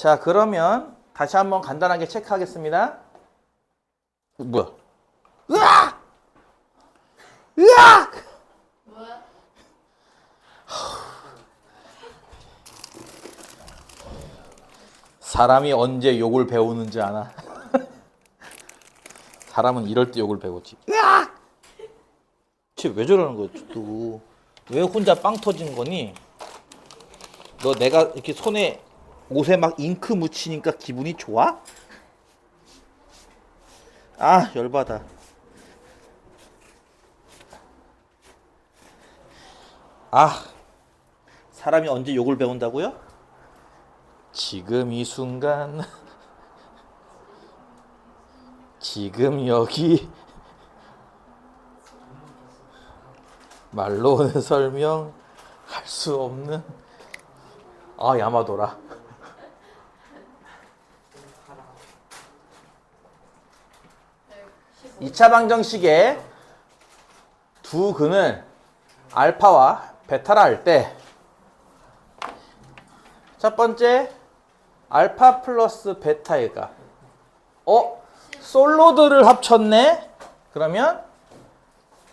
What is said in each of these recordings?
자, 그러면 다시 한번 간단하게 체크하겠습니다. 뭐야? 으악! 으악! 뭐야? 사람이 언제 욕을 배우는지 아나? 사람은 이럴 때 욕을 배우지. 으악! 쟤왜 저러는 거야, 또? 왜 혼자 빵 터지는 거니? 너 내가 이렇게 손에 옷에 막 잉크 묻히니까 기분이 좋아? 아, 열받아. 아, 사람이 언제 욕을 배운다고요? 지금 이 순간 지금 여기 말로는 설명 할 수 없는 아 야마도라 이차 방정식의 두 근을 알파와 베타라 할 때 첫 번째 알파 플러스 베타가 어? 솔로드를 합쳤네? 그러면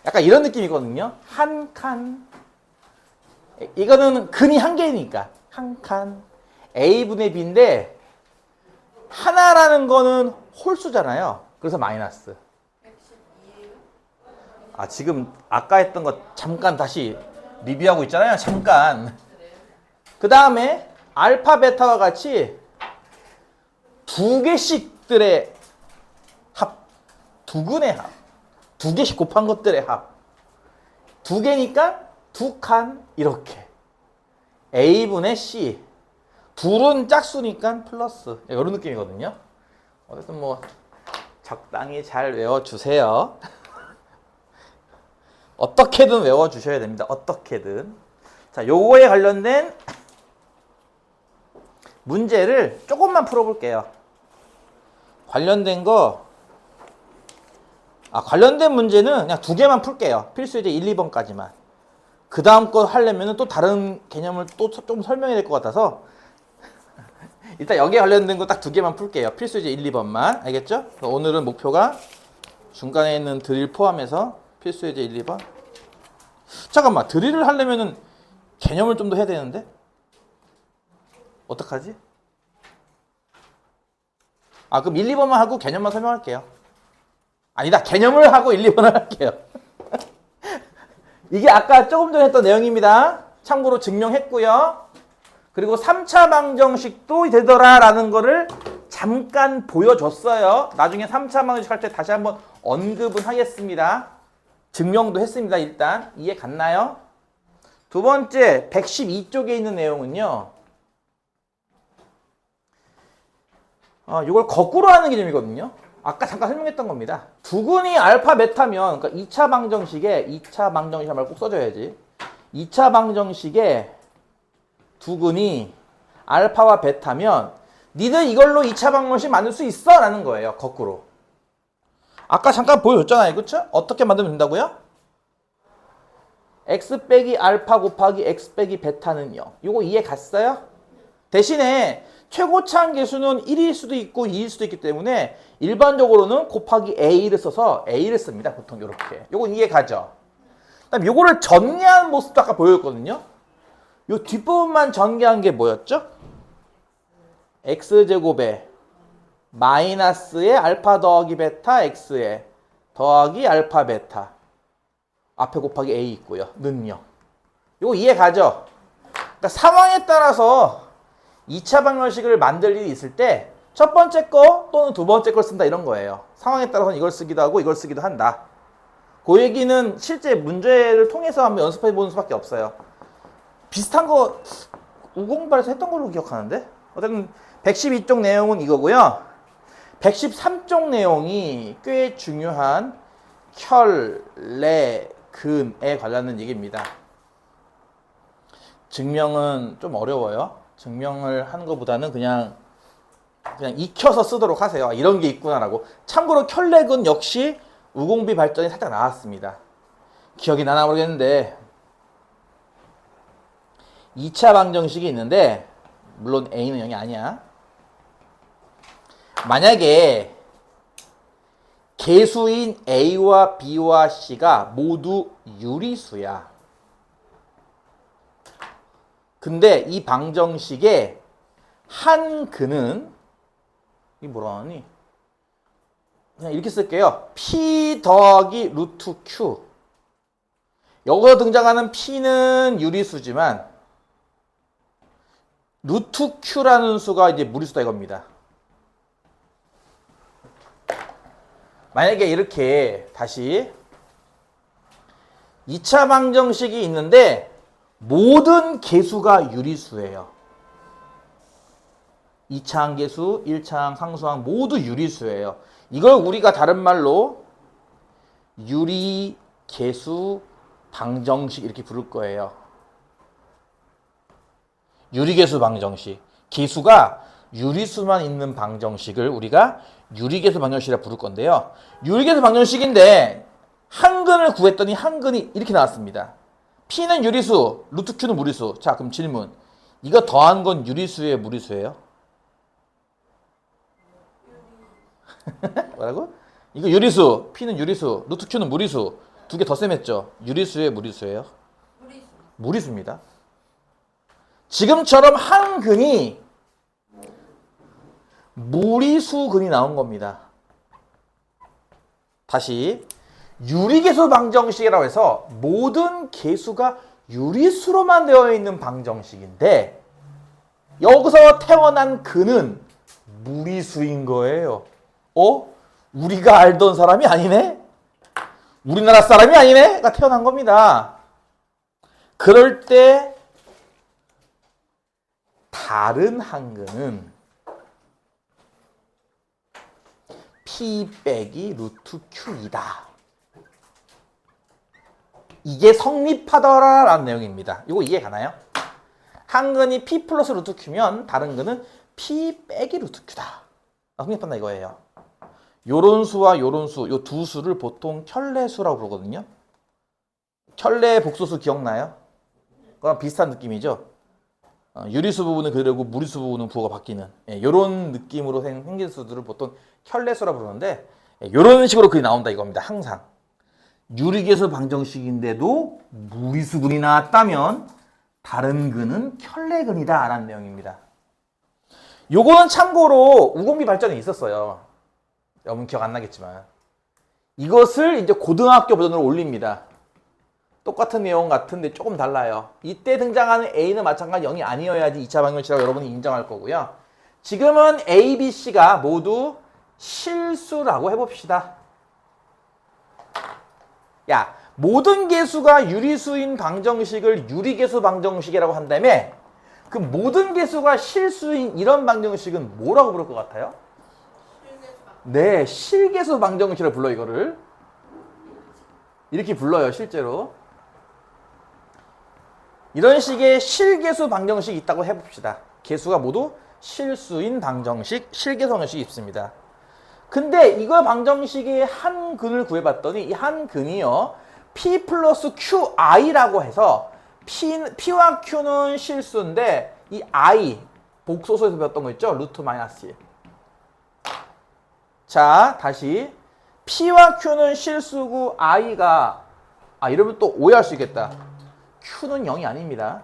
약간 이런 느낌이거든요. 한 칸. 이거는 근이 한 개니까. 한 칸. A분의 b인데 하나라는 거는 홀수잖아요. 그래서 마이너스. 112예요? 아 지금 아까 했던 거 잠깐 다시 리뷰하고 있잖아요. 잠깐. 그 다음에 알파 베타와 같이 두 개씩들의 합, 두 근의 합, 두 개씩 곱한 것들의 합, 두 개니까 두 칸 이렇게. A분의 C, 둘은 짝수니까 플러스. 이런 느낌이거든요. 어쨌든 뭐 적당히 잘 외워주세요. 어떻게든 외워주셔야 됩니다. 어떻게든. 자, 요거에 관련된 문제를 조금만 풀어볼게요. 관련된 거, 아, 관련된 문제는 그냥 두 개만 풀게요. 필수예제 1, 2번까지만. 그 다음 거 하려면 또 다른 개념을 또 좀 설명해야 될 것 같아서 일단 여기에 관련된 거 딱 두 개만 풀게요. 필수예제 1, 2번만. 알겠죠? 오늘은 목표가 중간에 있는 드릴 포함해서 필수 예제 1, 2번. 잠깐만, 드릴을 하려면은 개념을 좀 더 해야 되는데? 어떡하지? 아, 그럼 1, 2번만 하고 개념만 설명할게요. 아니다, 개념을 하고 1, 2번을 할게요. 이게 아까 조금 전에 했던 내용입니다. 참고로 증명했고요. 그리고 3차 방정식도 되더라라는 거를 잠깐 보여줬어요. 나중에 3차 방정식 할 때 다시 한번 언급은 하겠습니다. 증명도 했습니다. 일단 이해 갔나요? 두 번째 112쪽에 있는 내용은요. 어, 이걸 거꾸로 하는 개념이거든요. 아까 잠깐 설명했던 겁니다. 두근이 알파 베타면 그러니까 2차 방정식에 2차 방정식 말고 꼭 써줘야지. 2차 방정식에 두근이 알파와 베타면 니들 이걸로 2차 방정식 만들 수 있어? 라는 거예요. 거꾸로. 아까 잠깐 보여줬잖아요. 그쵸? 어떻게 만들면 된다고요? x 빼기 알파 곱하기 x 빼기 베타는 0. 이거 이해 갔어요? 대신에 최고차항 계수는 1일 수도 있고 2일 수도 있기 때문에 일반적으로는 곱하기 a를 써서 a를 씁니다. 보통 이렇게. 요건 이해 가죠? 그다음 요거를 전개한 모습도 아까 보여줬거든요. 요 뒷부분만 전개한 게 뭐였죠? x제곱에 마이너스의 알파 더하기 베타 x에 더하기 알파 베타 앞에 곱하기 a 있고요. 는요. 요거 이해 가죠? 그러니까 상황에 따라서 2차 방정식을 만들 일이 있을 때 첫 번째 거 또는 두 번째 걸 쓴다 이런 거예요. 상황에 따라서는 이걸 쓰기도 하고 이걸 쓰기도 한다. 그 얘기는 실제 문제를 통해서 한번 연습해 보는 수밖에 없어요. 비슷한 거 우공발에서 했던 걸로 기억하는데 어쨌든 112쪽 내용은 이거고요. 113쪽 내용이 꽤 중요한 혈, 내, 근에 관련된 얘기입니다. 증명은 좀 어려워요. 증명을 하는 것보다는 그냥 그냥 익혀서 쓰도록 하세요. 이런 게 있구나라고. 참고로 혈렉은 역시 우공비 발전이 살짝 나왔습니다. 기억이 나나 모르겠는데 2차 방정식이 있는데 물론 A는 0이 아니야. 만약에 개수인 A와 B와 C가 모두 유리수야. 근데 이 방정식에 한 근은 이 뭐라 하니? 그냥 이렇게 쓸게요. P 더하기 루트 Q. 여기서 등장하는 P는 유리수지만 루트 Q라는 수가 이제 무리수다 이겁니다. 만약에 이렇게 다시 2차 방정식이 있는데 모든 개수가 유리수예요. 2차항 개수, 1차항, 상수항 모두 유리수예요. 이걸 우리가 다른 말로 유리 개수 방정식 이렇게 부를 거예요. 유리 개수 방정식. 개수가 유리수만 있는 방정식을 우리가 유리개수 방정식이라 부를 건데요. 유리개수 방정식인데 한근을 구했더니 한근이 이렇게 나왔습니다. P는 유리수, 루트 Q는 무리수. 자, 그럼 질문. 이거 더한 건 유리수예요, 무리수예요? 뭐라고? 이거 유리수, P는 유리수, 루트 Q는 무리수. 두 개 더 셈했죠? 유리수예요, 무리수예요? 무리수. 무리수입니다. 지금처럼 한 근이 무리수근이 나온 겁니다. 다시 유리개수 방정식이라고 해서 모든 개수가 유리수로만 되어 있는 방정식인데 여기서 태어난 근은 무리수인 거예요. 어? 우리가 알던 사람이 아니네? 우리나라 사람이 아니네?가 태어난 겁니다. 그럴 때 다른 한근은 P 빼기 루트 Q이다. 이게 성립하더라라는 내용입니다. 이거 이해 가나요? 한 근이 P 플러스 루트 Q면 다른 근은 P 빼기 루트 Q다. 아, 성립한다 이거예요. 요런 수와 요런 수, 요 두 수를 보통 켤레수라고 부르거든요. 켤레 복소수 기억나요? 그랑 비슷한 느낌이죠. 어, 유리수 부분은 그대로고 무리수 부분은 부호가 바뀌는 예, 이런 느낌으로 생- 생긴 수들을 보통 켤레수라 부르는데 이런 식으로 그게 나온다 이겁니다. 항상 유리개수 방정식인데도 무리수 근이 나왔다면 다른 근은 켤레근이다 라는 내용입니다. 요거는 참고로 우공비 발전에 있었어요. 여러분 기억 안 나겠지만 이것을 이제 고등학교 버전으로 올립니다. 똑같은 내용 같은데 조금 달라요. 이때 등장하는 A는 마찬가지 0이 아니어야지 2차 방정식이라고 여러분이 인정할 거고요. 지금은 A, B, C가 모두 실수라고 해봅시다. 야, 모든 개수가 유리수인 방정식을 유리개수 방정식이라고 한다며 그 모든 개수가 실수인 이런 방정식은 뭐라고 부를 것 같아요? 네, 실개수 방정식을 불러 이거를 이렇게 불러요 실제로 이런 식의 실개수 방정식이 있다고 해봅시다. 개수가 모두 실수인 방정식 실개수 방정식이 있습니다. 근데 이거 방정식의 한 근을 구해봤더니 이 한 근이요 p 플러스 qi라고 해서 p, p와 q는 실수인데 이 i 복소수에서 배웠던 거 있죠? 루트 마이너스 1 자, 다시. P와 Q는 실수고 I가 아 이러면 또 오해할 수 있겠다. Q는 0이 아닙니다.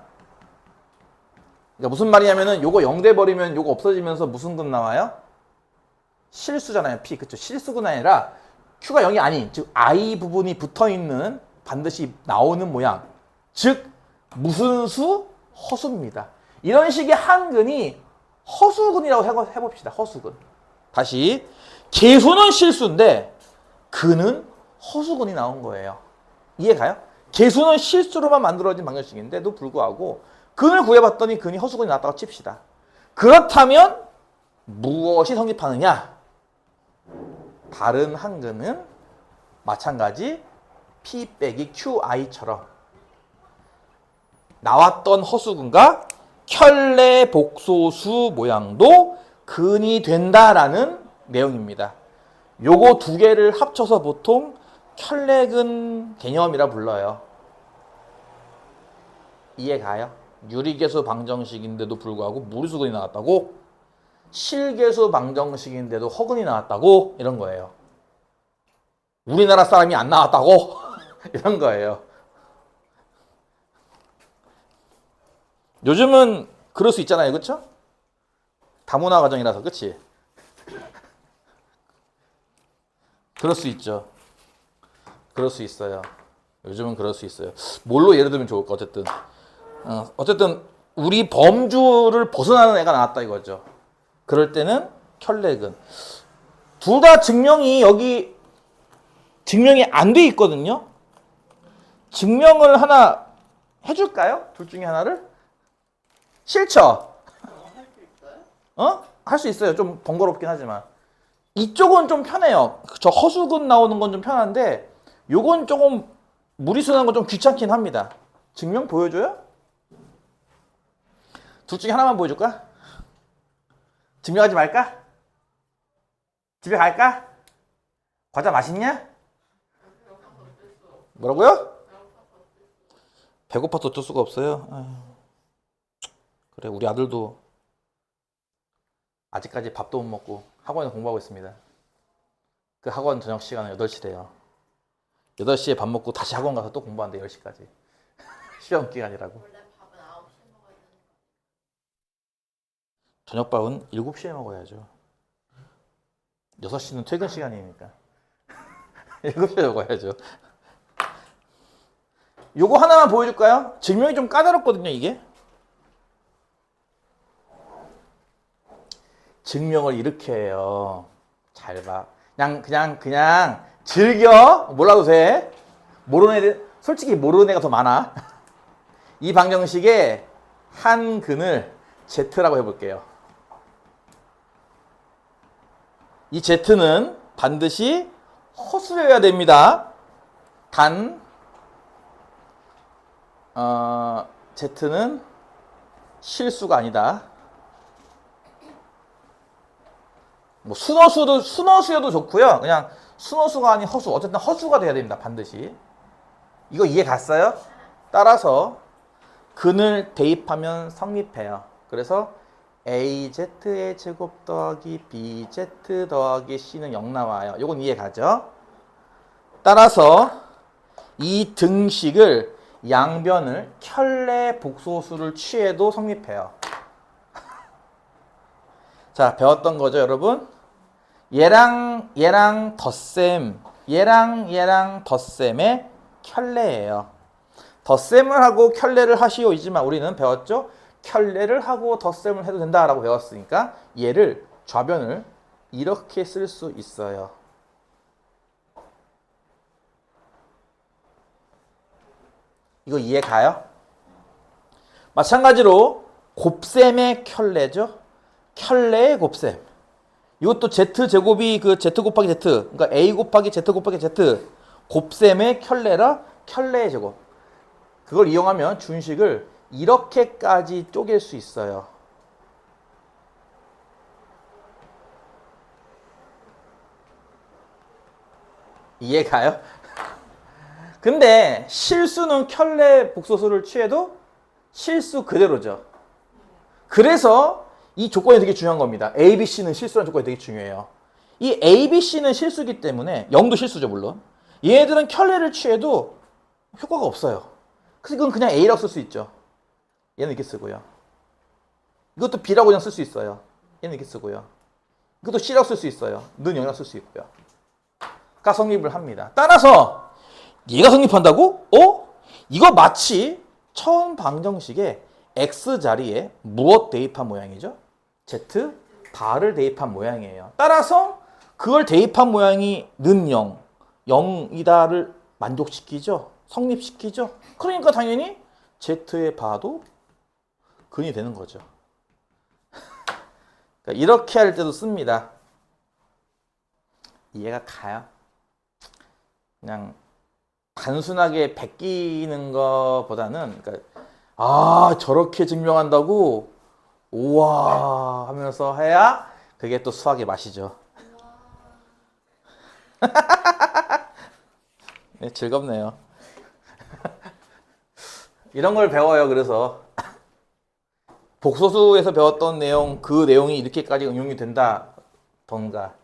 그러니까 무슨 말이냐면은 요거 0 돼 버리면 요거 없어지면서 무슨 근 나와요? 실수잖아요. P. 그쵸 실수근 아니라 Q가 0이 아닌 즉 I 부분이 붙어 있는 반드시 나오는 모양. 즉 무슨 수? 허수입니다. 이런 식의 한근이 허수근이라고 해봅시다. 허수근. 다시 개수는 실수인데 근은 허수근이 나온 거예요. 이해 가요? 개수는 실수로만 만들어진 방정식인데도 불구하고 근을 구해봤더니 근이 허수근이 나왔다고 칩시다. 그렇다면 무엇이 성립하느냐? 다른 한 근은 마찬가지 P 빼기 QI처럼 나왔던 허수근과 켤레 복소수 모양도 근이 된다라는 내용입니다. 요거 두 개를 합쳐서 보통 켤레근 개념이라 불러요. 이해 가요? 유리개수 방정식인데도 불구하고 무리수근이 나왔다고? 실계수 방정식인데도 허근이 나왔다고 이런 거예요. 우리나라 사람이 안 나왔다고 이런 거예요. 요즘은 그럴 수 있잖아요, 그렇죠? 다문화 가정이라서, 그렇지? 그럴 수 있죠. 그럴 수 있어요. 요즘은 그럴 수 있어요. 뭘로 예를 들면 좋을까 어쨌든. 어, 어쨌든 우리 범주를 벗어나는 애가 나왔다 이거죠. 그럴 때는 혈렉은 둘 다 증명이 여기 증명이 안 돼 있거든요. 증명을 하나 해줄까요? 둘 중에 하나를? 싫죠? 어? 할 수 있어요. 좀 번거롭긴 하지만. 이쪽은 좀 편해요. 저 허수근 나오는 건 좀 편한데, 요건 조금 무리수나는 건 좀 귀찮긴 합니다. 증명 보여줘요? 둘 중에 하나만 보여줄까? 증명하지 말까? 집에 갈까? 과자 맛있냐? 뭐라고요? 배고파서 어쩔 수가 없어요. 그래, 우리 아들도 아직까지 밥도 못 먹고 학원에 공부하고 있습니다. 그 학원 저녁 시간은 8시래요. 8시에 밥 먹고 다시 학원 가서 또 공부한대, 10시까지. 시험 기간이라고. 원래 밥은 9시에 먹어야 되는 저녁밥은 7시에 먹어야죠. 6시는 퇴근 시간이니까. 7시에 먹어야죠. 요거 하나만 보여줄까요? 증명이 좀 까다롭거든요, 이게. 증명을 이렇게 해요. 잘 봐. 그냥, 그냥, 그냥 즐겨. 몰라도 돼. 모르는 애들, 솔직히 모르는 애가 더 많아. 이 방정식에 한 근을 Z라고 해볼게요. 이 Z는 반드시 허술해야 됩니다. 단, 어, Z는 실수가 아니다. 뭐 순어수도 순어수여도 좋고요. 그냥 순어수가 아닌 허수. 어쨌든 허수가 돼야 됩니다. 반드시. 이거 이해 갔어요? 따라서 근을 대입하면 성립해요. 그래서 AZ의 제곱 더하기 BZ 더하기 C는 0 나와요. 요건 이해 가죠? 따라서 이 등식을 양변을 켤레 복소수를 취해도 성립해요. 자, 배웠던 거죠, 여러분? 얘랑 얘랑 덧셈, 얘랑 얘랑 덧셈의 켤레예요. 덧셈을 하고 켤레를 하시오이지만 우리는 배웠죠? 켤레를 하고 덧셈을 해도 된다라고 배웠으니까 얘를 좌변을 이렇게 쓸 수 있어요. 이거 이해 가요? 마찬가지로 곱셈의 켤레죠. 켤레의 곱셈. 이것도 z 제곱이 그 z 곱하기 z, 그러니까 a 곱하기 z 곱하기 z 곱셈의 켤레라 켤레의 제곱. 그걸 이용하면 준식을 이렇게까지 쪼갤 수 있어요. 이해가요? 근데 실수는 켤레 복소수를 취해도 실수 그대로죠. 그래서 이 조건이 되게 중요한 겁니다. A, B, C는 실수라는 조건이 되게 중요해요. 이 A, B, C는 실수기 때문에 0도 실수죠 물론. 얘네들은 켤레를 취해도 효과가 없어요. 그래서 이건 그냥 A라고 쓸 수 있죠. 얘는 이렇게 쓰고요. 이것도 B라고 그냥 쓸 수 있어요. 얘는 이렇게 쓰고요. 이것도 C라고 쓸 수 있어요. 는 0이라고 쓸 수 있고요. 가 성립을 합니다. 따라서 얘가 성립한다고? 어? 이거 마치 처음 방정식에 x 자리에 무엇 대입한 모양이죠? Z 바를 대입한 모양이에요. 따라서 그걸 대입한 모양이 는 0, 0이다를 만족시키죠. 성립시키죠. 그러니까 당연히 z의 바도 근이 되는 거죠. 그러니까 이렇게 할 때도 씁니다. 이해가 가요? 그냥 단순하게 베끼는 것보다는 그러니까 아 저렇게 증명한다고 우와 하면서 해야 그게 또 수학의 맛이죠. 네, 즐겁네요. 이런 걸 배워요. 그래서 복소수에서 배웠던 내용 그 내용이 이렇게까지 응용이 된다던가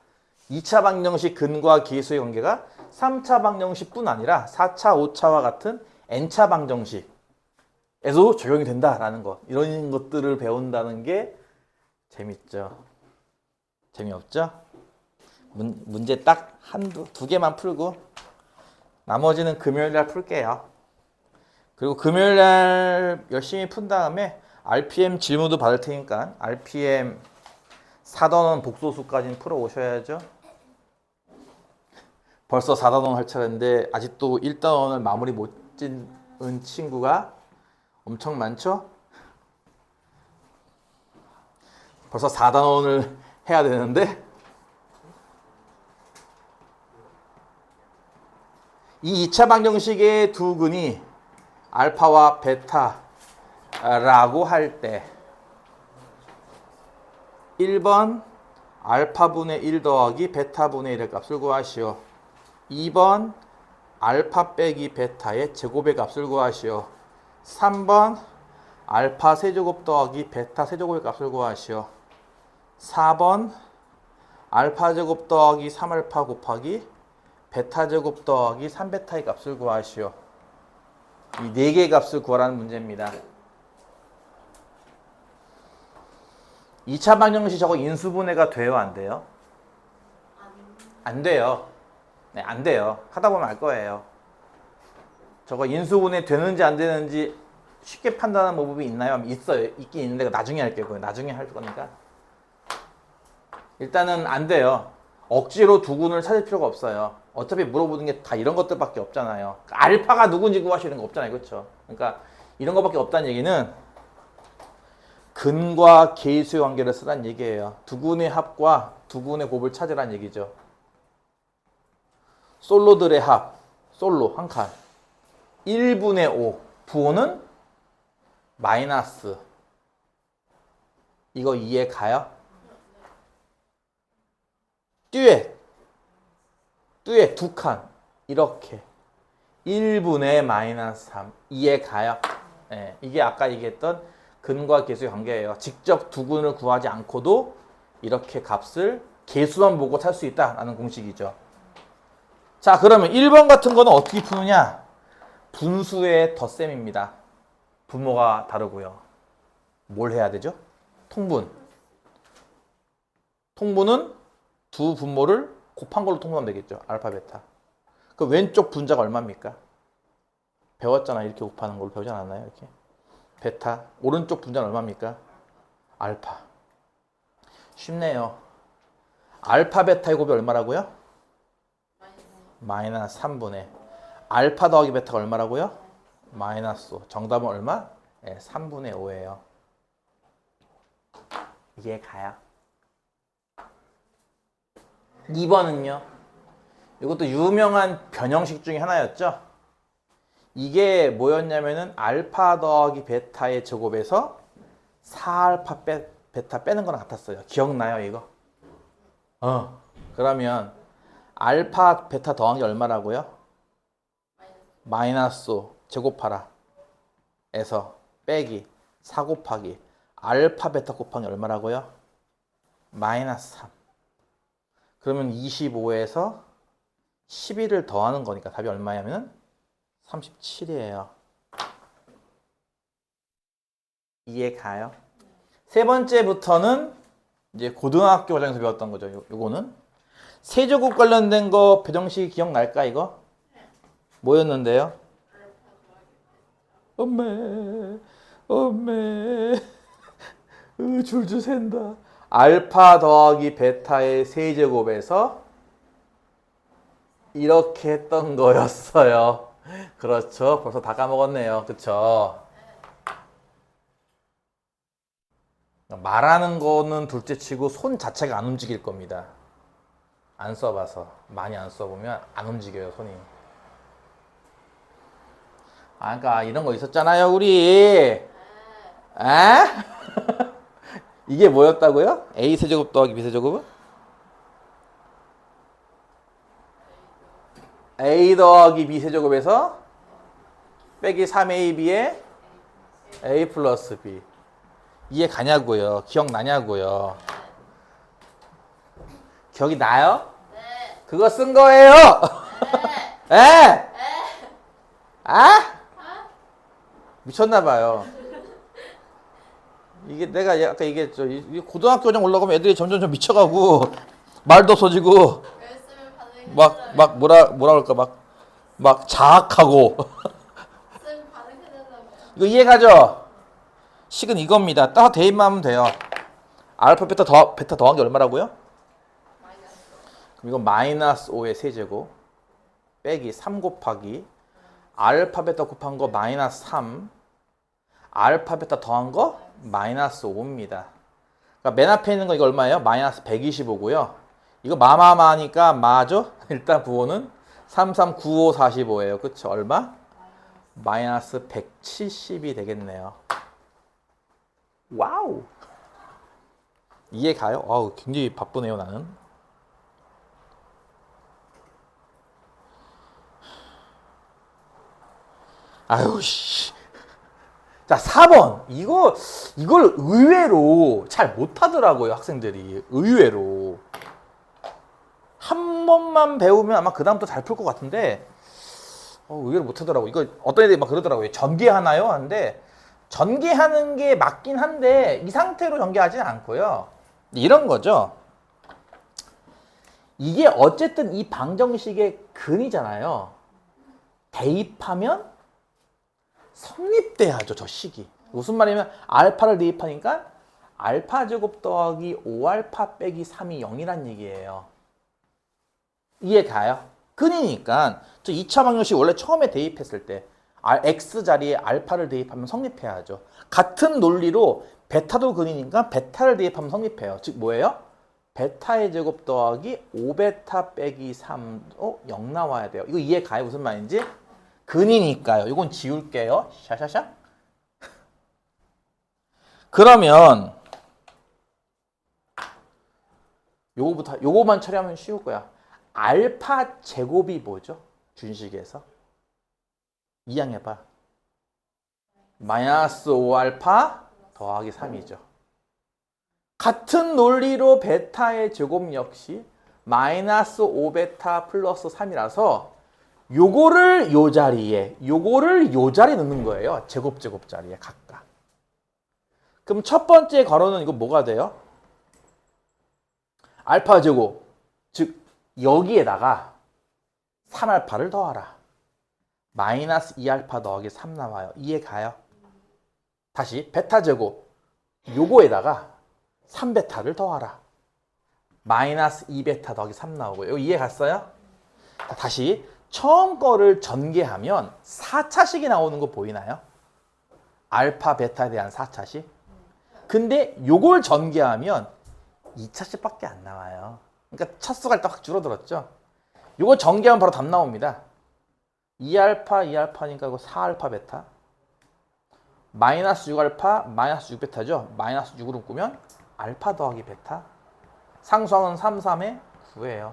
2차 방정식 근과 기수의 관계가 3차 방정식뿐 아니라 4차, 5차와 같은 n차 방정식 에도 적용이 된다라는 것 이런 것들을 배운다는 게 재밌죠. 재미없죠? 문, 문제 딱 한두 두 개만 풀고 나머지는 금요일 날 풀게요. 그리고 금요일 날 열심히 푼 다음에 RPM 질문도 받을 테니까 RPM 4단원 복소수까지는 풀어 오셔야죠. 벌써 4단원 할 차례인데 아직도 1단원을 마무리 못 짓은 친구가 엄청 많죠? 벌써 4단원을 해야 되는데 이 2차 방정식의 두 근이 알파와 베타라고 할 때 1번 알파분의 1 더하기 베타분의 1의 값을 구하시오. 2번 알파 빼기 베타의 제곱의 값을 구하시오. 3번 알파 세제곱 더하기 베타 세제곱의 값을 구하시오. 4번 알파 제곱 더하기 3알파 곱하기 베타 제곱 더하기 3베타의 값을 구하시오. 이 네 개의 값을 구하라는 문제입니다. 2차 방정식 저거 인수분해가 돼요, 안 돼요? 안 돼요. 네, 안 돼요. 하다 보면 알 거예요. 저거 인수분해 되는지 안 되는지 쉽게 판단하는 방법이 있나요? 있어요. 있긴 있는데 나중에 할게요. 그거 나중에 할 거니까. 일단은 안 돼요. 억지로 두 군을 찾을 필요가 없어요. 어차피 물어보는 게 다 이런 것들밖에 없잖아요. 그러니까 알파가 누군지 구하시는 거 없잖아요. 그렇죠? 그러니까 이런 것밖에 없다는 얘기는 근과 계수의 관계를 쓰란 얘기예요. 두 군의 합과 두 군의 곱을 찾으란 얘기죠. 솔로들의 합, 솔로 한 칸. 1분의 5, 부호는 마이너스. 이거 이해 가요? 듀엣. 듀엣 두 칸. 이렇게. 1분의 마이너스 3. 이해 가요? 예, 이게 아까 얘기했던 근과 계수의 관계예요. 직접 두 근을 구하지 않고도 이렇게 값을 계수만 보고 찾을 수 있다라는 공식이죠. 자, 그러면 1번 같은 거는 어떻게 푸느냐? 분수의 덧셈입니다. 분모가 다르고요. 뭘 해야 되죠? 통분. 통분은 두 분모를 곱한 걸로 통분하면 되겠죠. 알파, 베타. 그 왼쪽 분자가 얼마입니까? 배웠잖아. 이렇게 곱하는 걸로 배우지 않았나요? 이렇게. 베타. 오른쪽 분자는 얼마입니까? 알파. 쉽네요. 알파, 베타의 곱이 얼마라고요? 마이너스 3분의 알파 더하기 베타가 얼마라고요? 마이너스 5. 정답은 얼마? 네, 3분의 5예요. 이해 가요? 2번은요. 이것도 유명한 변형식 중에 하나였죠. 이게 뭐였냐면은 알파 더하기 베타의 제곱에서 4알파 빼, 베타 빼는 거랑 같았어요. 기억나요, 이거? 어. 그러면 알파 베타 더한 게 얼마라고요? 마이너스 5 제곱하라 에서 빼기 4 곱하기 알파 베타 곱하기 얼마라고요? 마이너스 3 그러면 25에서 11을 더하는 거니까 답이 얼마냐면 37이에요 이해 가요? 세 번째부터는 이제 고등학교 과정에서 배웠던 거죠 요, 요거는 세제곱 관련된 거 배정식 기억날까 이거? 뭐였는데요? 엄매 엄매 으, 줄줄 샌다. 알파 더하기 베타의 세제곱에서 이렇게 했던 거였어요. 그렇죠? 벌써 다 까먹었네요. 그쵸? 말하는 거는 둘째 치고 손 자체가 안 움직일 겁니다. 안 써봐서. 많이 안 써보면 안 움직여요 손이 아 그러니까 이런 거 있었잖아요 우리 에? 이게 뭐였다고요? A 세제곱 더하기 B 세제곱은? A 더하기 B 세제곱에서 빼기 3AB에 A 플러스 B 이해 가냐고요. 기억나냐고요. 기억이 나요? 네. 그거 쓴 거예요. 네. 에? 네. 아? 미쳤나 봐요. 이게 내가 아까 저 이- 고등학교장 올라가면 애들이 점점 좀 미쳐가고 말도 없어지고 막. 막 뭐라 뭐라 그럴까 막 막 자학하고 이거 이해가죠? 식은 이겁니다. 딱 대입만 하면 돼요. 알파 베타 더 베타 더한 게 얼마라고요? 그럼 이건 마이너스 5의 세제곱 빼기 3 곱하기 알파 베타 곱한 거 마이너스 3 알파 베타 더한 거 마이너스 5입니다. 그러니까 맨 앞에 있는 거 이거 얼마예요? 마이너스 125고요. 이거 마마마니까 마죠? 일단 부호는 3, 3, 9, 5, 45예요. 그쵸? 얼마? 마이너스 170이 되겠네요. 와우! 이해 가요? 와우, 굉장히 바쁘네요, 나는. 아유 씨. 자, 4번. 이거 이걸 의외로 잘 못 하더라고요, 학생들이. 의외로. 한 번만 배우면 아마 그다음부터 잘 풀 것 같은데 어, 의외로 못 하더라고. 이거 어떤 애들이 막 그러더라고요. 전개하나요? 하는데 전개하는 게 맞긴 한데 이 상태로 전개하지는 않고요. 이런 거죠. 이게 어쨌든 이 방정식의 근이잖아요. 대입하면 성립돼야죠, 저 식이. 무슨 말이냐면 알파를 대입하니까 알파 제곱 더하기 5알파 빼기 3이 0이란 얘기예요. 이해 가요? 근이니까 저 2차 방정식 원래 처음에 대입했을 때 알- x 자리에 알파를 대입하면 성립해야죠. 같은 논리로 베타도 근이니까 베타를 대입하면 성립해요. 즉 뭐예요? 베타의 제곱 더하기 5베타 빼기 3, 어? 0 나와야 돼요. 이거 이해 가요? 무슨 말인지? 근이니까요. 이건 지울게요. 샤샤샤. 그러면 요거부터 요거만 처리하면 쉬울 거야. 알파 제곱이 뭐죠? 준식에서 이항해봐. 마이너스 5알파 더하기 3이죠. 같은 논리로 베타의 제곱 역시 마이너스 5베타 플러스 3이라서 요거를 요 자리에, 요거를 요 자리에 넣는 거예요. 제곱 제곱 자리에 각각. 그럼 첫 번째 괄호는 이거 뭐가 돼요? 알파 제곱. 즉 여기에다가 3알파를 더하라. 마이너스 2알파 더하기 3 나와요. 이해 가요? 다시 베타 제곱. 요거에다가 3베타를 더하라. 마이너스 2베타 더하기 3 나오고요. 이해 갔어요? 자, 다시 처음 거를 전개하면 4차식이 나오는 거 보이나요? 알파, 베타에 대한 4차식. 근데 요걸 전개하면 2차식밖에 안 나와요. 그러니까 차수가 일단 확 줄어들었죠. 요거 전개하면 바로 답 나옵니다. 2알파, 2알파니까 이거 4알파 베타. 마이너스 6알파, 마이너스 6베타죠. 마이너스 6으로 꾸면 알파 더하기 베타. 상수항은 3, 3에 9예요.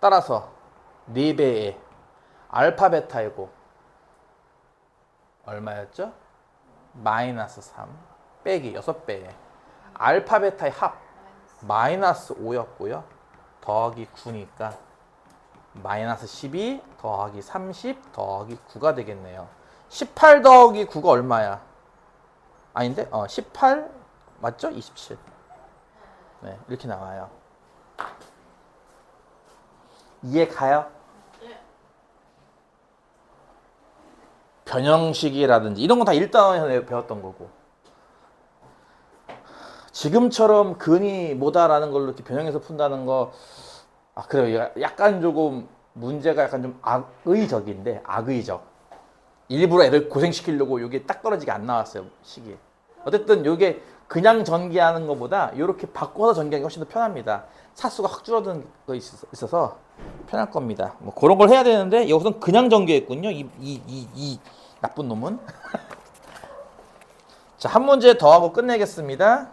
따라서 4배의 알파 베타이고 얼마였죠? 마이너스 3 빼기 6배의 알파 베타의 합 마이너스 5였고요. 더하기 9니까 마이너스 12 더하기 30 더하기 9가 되겠네요. 18 더하기 9가 얼마야? 아닌데? 어, 18 맞죠? 27. 네, 이렇게 나와요. 이해 가요? 변형식이라든지 이런 건 다 1단원에서 배웠던 거고. 지금처럼 근이 뭐다라는 걸로 이렇게 변형해서 푼다는 거 아, 그래요. 약간 조금 문제가 약간 좀 악의적인데 악의적. 일부러 애들 고생시키려고 이게 딱 떨어지게 안 나왔어요 식이 어쨌든 이게 그냥 전개하는 것보다 이렇게 바꿔서 전개하는 게 훨씬 더 편합니다. 차수가 확 줄어드는 거 있어서 편할 겁니다. 뭐 그런 걸 해야 되는데 여기서는 그냥 전개했군요. 이, 이, 이, 이 나쁜 놈은 자 한 문제 더 하고 끝내겠습니다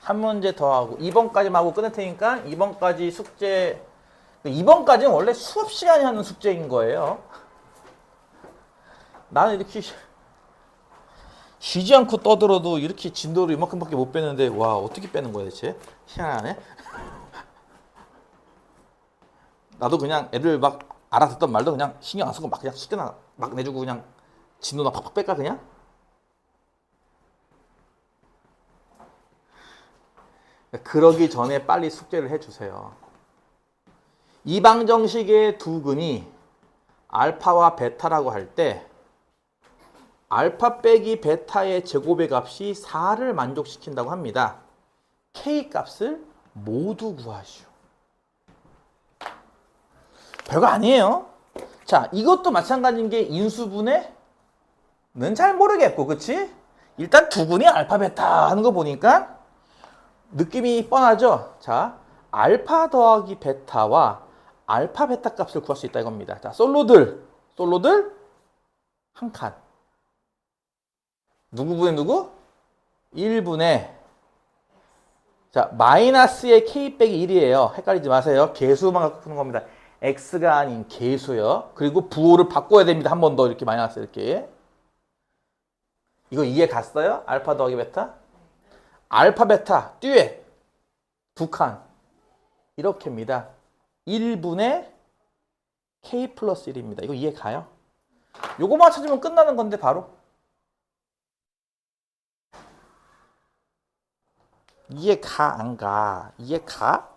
한 문제 더 하고 2번까지만 하고 끝낼 테니까 2번까지 숙제 2번까지는 원래 수업 시간에 하는 숙제인 거예요. 나는 이렇게 쉬지 않고 떠들어도 이렇게 진도를 이만큼밖에 못 빼는데 와 어떻게 빼는 거야 대체? 희한하네. 나도 그냥 애들 막 알아듣던 말도 그냥 신경 안 쓰고 막 그냥 시켜나 막 내주고 그냥 진도나 팍팍 뺄까 그냥? 그러기 전에 빨리 숙제를 해주세요. 이방정식의 두 근이 알파와 베타라고 할 때 알파 빼기 베타의 제곱의 값이 4를 만족시킨다고 합니다. k 값을 모두 구하시오. 별거 아니에요. 자, 이것도 마찬가지인 게 인수분해는 잘 모르겠고, 그치? 일단 두 근이 알파 베타 하는 거 보니까 느낌이 뻔하죠? 자, 알파 더하기 베타와 알파 베타 값을 구할 수 있다 이겁니다. 자, 솔로들, 솔로들 한 칸. 누구분의 누구? 1분의 자, 마이너스의 k 빼기 1이에요. 헷갈리지 마세요. 개수만 갖고 푸는 겁니다. X가 아닌 개수요. 그리고 부호를 바꿔야 됩니다. 한 번 더 이렇게 마이너스 이렇게. 이거 이해 갔어요? 알파 더하기 베타? 알파 베타 듀엣 두 칸. 이렇게입니다. 1분의 k 플러스 1입니다. 이거 이해 가요? 요거만 찾으면 끝나는 건데 바로. 이해 가, 안 가? 이해 가?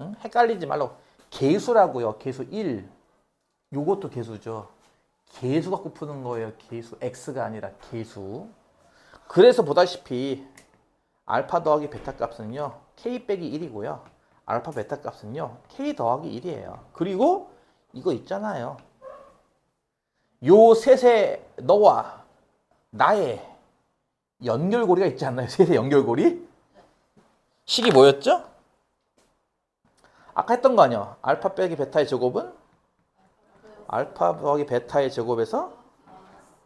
응? 헷갈리지 말라고. 개수라고요. 개수 1. 요것도 개수죠. 개수 갖고 푸는 거예요. 개수. x가 아니라 개수. 그래서 보다시피 알파 더하기 베타 값은요. k 빼기 1이고요. 알파 베타 값은요. k 더하기 1이에요. 그리고 이거 있잖아요. 요 셋의 너와 나의 연결고리가 있지 않나요? 셋의 연결고리? 식이 뭐였죠? 아까 했던 거 아니야? 알파 빼기 베타의 제곱은? 알파 더하기 베타의 제곱에서?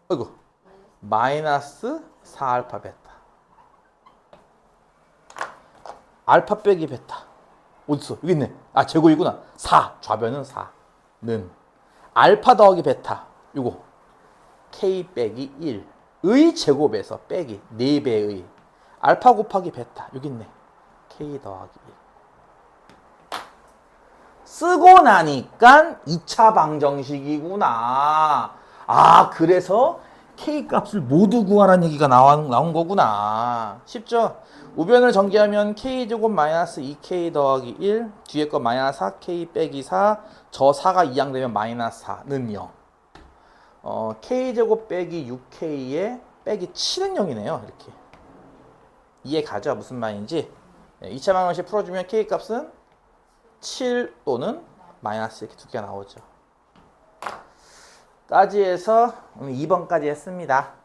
어이구 마이너스 4알파 베타. 알파 빼기 베타. 어딨어? 여기 있네. 아 제곱이구나. 4 좌변은 4 는. 알파 더하기 베타. 요거. K 빼기 1 의 제곱에서 빼기 4배의. 알파 곱하기 베타. 여기 있네. K 더하기 1 쓰고 나니까 2차 방정식이구나. 아, 그래서 k 값을 모두 구하라는 얘기가 나온, 나온 거구나. 쉽죠? 우변을 전개하면 k 제곱 마이너스 2k 더하기 1, 뒤에 거 마이너스 4k 빼기 4, 저 4가 2양 되면 마이너스 4는 0. 어, k 제곱 빼기 6k에 빼기 7은 0이네요. 이렇게. 이해 가죠? 무슨 말인지. 네, 2차 방정식 풀어주면 k 값은 7 또는 마이너스 이렇게 두 개가 나오죠. 오늘 2번까지 했습니다.